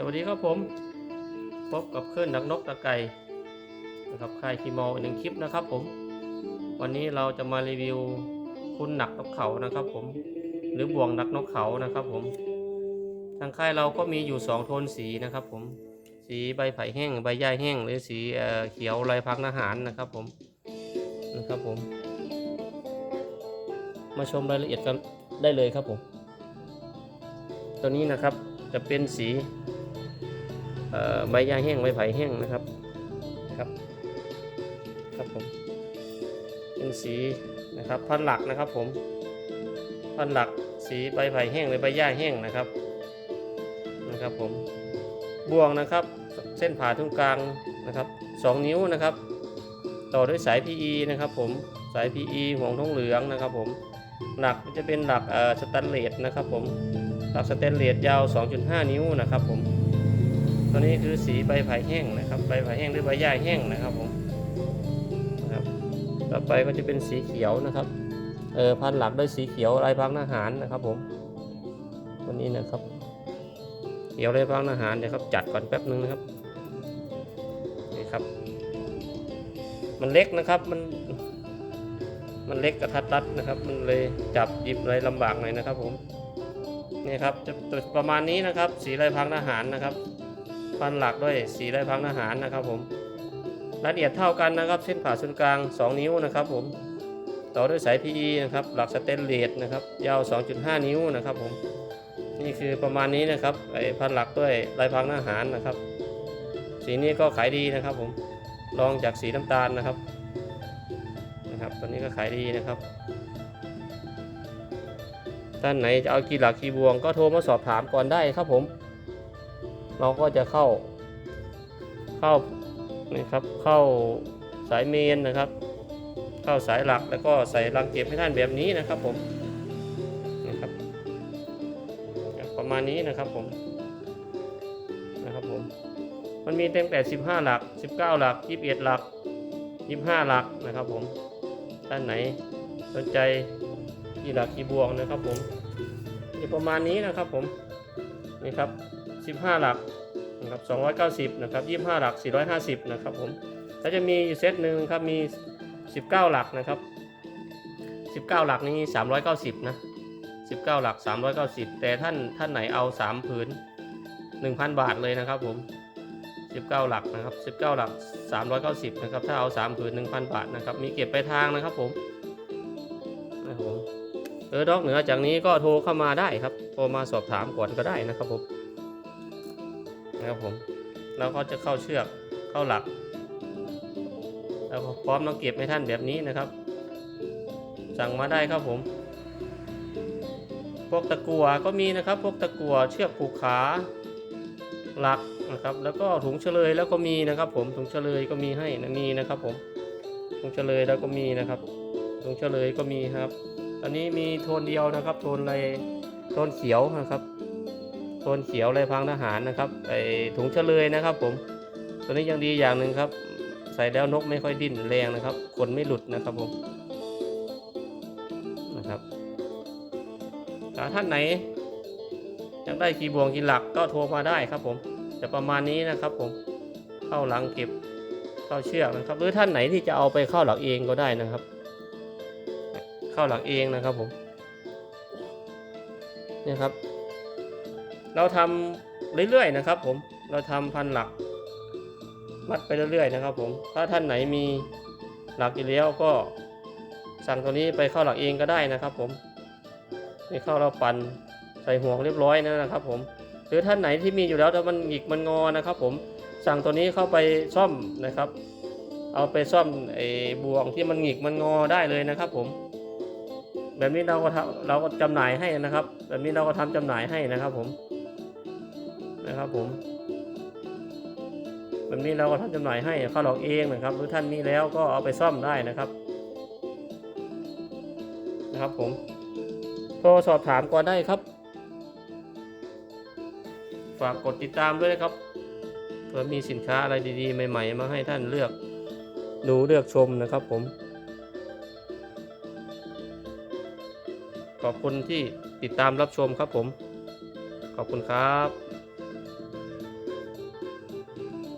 สวัสดีครับผมพบกับเคลื่อนดักนกตะไก่นะครับค่ายคีมอลอีกหนึ่งคลิปนะครับผม วันนี้เราจะมารีวิวคุณหนักนกเขานะครับผม หรือบ่วงหนักนกเขานะครับผม ทางค่ายเราก็มีอยู่สองโทนสีนะครับผม สีใบไผ่แห้ง ใบหญ้าแห้ง หรือสีเอเขียวลายพักอาหารนะครับผมนะครับผม มาชมรายละเอียดกันได้เลยครับผม ตัวนี้นะครับจะเป็นสี ใบหญ้าแห้งใบไผ่แห้งนะครับครับครับผมเป็นสีนะครับพันหลักนะครับผมพันหลักสีใบไผ่แห้งหรือใบหญ้าแห้งนะครับนะครับผมบ่วงนะครับเส้นผ่าตรงกลางนะครับสองนิ้วนะครับ ต่อด้วยสาย PE นะครับผมสาย PE ห่วงทองเหลืองนะครับผมหลักจะเป็นหลักสแตนเลสนะครับผมหลักสแตนเลสยาว 2.5 นิ้วนะครับผม ตัวนี้คือสีใบไผ่แห้งนะครับใบไผ่แห้งหรือใบหญ้าแห้งนะครับผมนะครับต่อไปก็จะเป็นสีเขียวนะครับเออพันหลักด้วยสีเขียวลายพังอาหารนะครับผมตัวนี้นะครับเขียวลายพังอาหารเดี๋ยวครับ จัดก่อนแป๊บนึงนะครับนี่ครับ มันเล็กนะครับมันมันเล็กกระทัดรัดนะครับ มันเลยจับหยิบอะไรลำบากหน่อยนะครับผมนี่ครับจะประมาณนี้นะครับ สีลายพังทหารนะครับ พันหลักด้วยสีลายพังทหารนะครับผมรายละเอียดเท่ากันนะครับเส้นผ่าศูนย์กลาง 2 นิ้วนะครับผมต่อด้วยสาย PE นะครับหลักสเตนเลสนะครับยาว 2.5 นิ้วนะครับผมนี่คือประมาณนี้นะครับไอ้พันหลักด้วยลายพังทหารนะครับ สีนี้ก็ขายดีนะครับผมรองจากสีน้ำตาลนะครับนะครับตัวนี้ก็ขายดีนะครับท่านไหนจะเอากี่หลักกี่บวงก็โทรมาสอบถามก่อนได้ครับผม เราก็จะเข้า เข้านี่ครับเข้าสายเมนนะครับ เข้าสายหลักแล้วก็ใส่รังเก็บให้ท่านแบบนี้นะครับผมนะครับประมาณนี้นะครับผมนะครับผมมันมีตั้งแต่ 15 หลัก 19 หลัก 21 หลัก 25 หลักนะครับผมท่านไหนสนใจกี่หลักกี่บวงนะครับผมประมาณนี้นะครับผมนี่ครับ 15 หลักนะครับ290นะครับ25 หลัก 450 นะครับผมแล้วจะมีเซตหนึ่งครับมี 19 หลักนะครับ 19 หลักนี้ 390 นะ 19 หลัก 390 แต่ท่านท่านไหนเอา 3 ผืน 1,000 บาทเลยนะครับผม 19 หลักนะครับ 19 หลัก 390 นะครับ ถ้าเอา 3 ผืน 1,000 บาทนะครับ มีเก็บไปทางนะครับผมนะครับผมเออนอกเหนือจากนี้ก็โทรเข้ามาได้ครับ โทรมาสอบถามก่อนก็ได้นะครับผม นะครับผมแล้วก็จะเข้าเชือกเข้าหลักแล้วพร้อมมาเก็บให้ท่านแบบนี้นะครับ สั่งมาได้ครับผม พวกตะกัวก็มีนะครับ พวกตะกัวเชือกผูกขาหลักนะครับ แล้วก็ถุงเฉลยแล้วก็มีนะครับ ผมถุงเฉลยก็มีให้นะมีนะครับผมถุงเฉลยแล้วก็มีนะครับถุงเฉลยก็มีครับตอนนี้มีโทนเดียวนะครับ โทนอะไรโทนเขียวนะครับ นเขียวลายพรางทหารนะครับไอถุงเฉลยนะครับ ผม ตัวนี้ยังดีอย่างหนึ่งครับ ใส่แล้วนกไม่ค่อยดิ้นแรงนะครับขนไม่หลุดนะครับผมนะครับถ้าท่านไหนอยากได้กีบวงกีหลักก็โทรมาได้ครับผมจะประมาณนี้นะครับผมเข้าหลังเก็บเข้าเชือกนะครับ หรือท่านไหนที่จะเอาไปเข้าหลักเองก็ได้นะครับ เข้าหลักเองนะครับผมนี่ครับ เราทำเรื่อยๆนะครับผมเราทำพันหลัก มัดไปเรื่อยๆนะครับผมถ้าท่านไหนมีหลักอยู่แล้วก็สั่งตัวนี้ไปเข้าหลักเองก็ได้นะครับผมนี่เข้าเราปั่นใส่ห่วงเรียบร้อยนะครับผมหรือท่านไหนที่มีอยู่แล้วแต่มันหงิกมันงอนะครับ ผมสั่งตัวนี้เข้าไปซ่อมนะครับ เอาไปซ่อมไอ้บ่วงที่มันหงิกมันงอได้เลยนะครับผม แบบนี้เราก็เราก็จำหน่ายให้นะครับ แบบนี้เราก็ทำจำหน่ายให้นะครับผม นะครับผมแบบนี้เราก็ทำจำหน่ายให้เขาหลอกเองนะครับ หรือท่านมีแล้วก็เอาไปซ่อมได้นะครับนะครับผมโทรสอบถามก่อนได้ครับ ฝากกดติดตามด้วยนะครับเผื่อมีสินค้าอะไรดีๆ ใหม่ ๆ มาให้ท่านเลือกดูเลือกชมนะครับผม ขอบคุณที่ติดตามรับชมครับผม ขอบคุณครับ